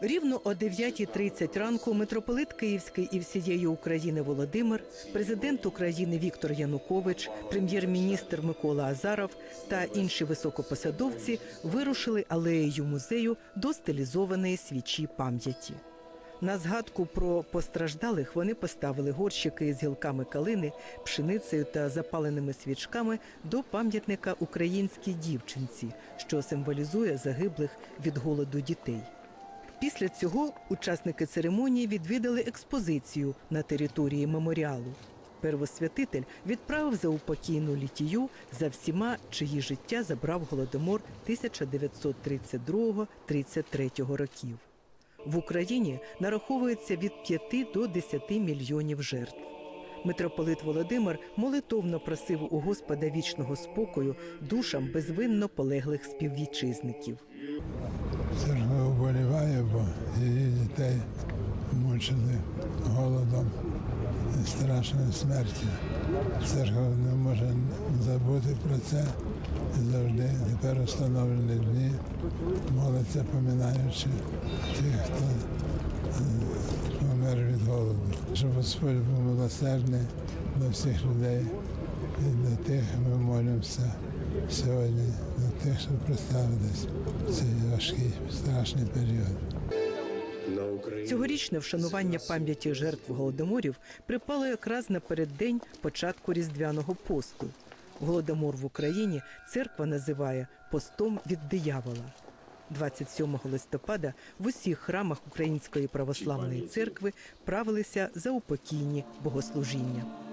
Рівно о 9.30 ранку митрополит Київський і всієї України Володимир, президент України Віктор Янукович, прем'єр-міністр Микола Азаров та інші високопосадовці вирушили алеєю музею до стилізованої свічі пам'яті. На згадку про постраждалих вони поставили горщики з гілками калини, пшеницею та запаленими свічками до пам'ятника українській дівчинці, що символізує загиблих від голоду дітей. Після цього учасники церемонії відвідали експозицію на території меморіалу. Первосвятитель відправив за упокійну літію за всіма, чиї життя забрав голодомор 1932-33 років. В Україні нараховується від 5 до 10 мільйонів жертв. Митрополит Володимир молитовно просив у Господа вічного спокою душам безвинно полеглих співвітчизників. Церква вболіває, бо її дітей мучили голодом і страшною смертю. Церква не може забути про це і завжди тепер встановлені дні молиться, поминаючи тих, хто е, помер від голоду. Щоб Господь був милосердний до всіх людей і до тих ми молимося сьогодні, до тих, що представились цей важкий, страшний період. Цьогорічне вшанування пам'яті жертв голодоморів припало якраз на переддень початку різдвяного посту. Голодомор в Україні церква називає постом від диявола. 27 листопада в усіх храмах Української православної церкви правилися заупокійні богослужіння.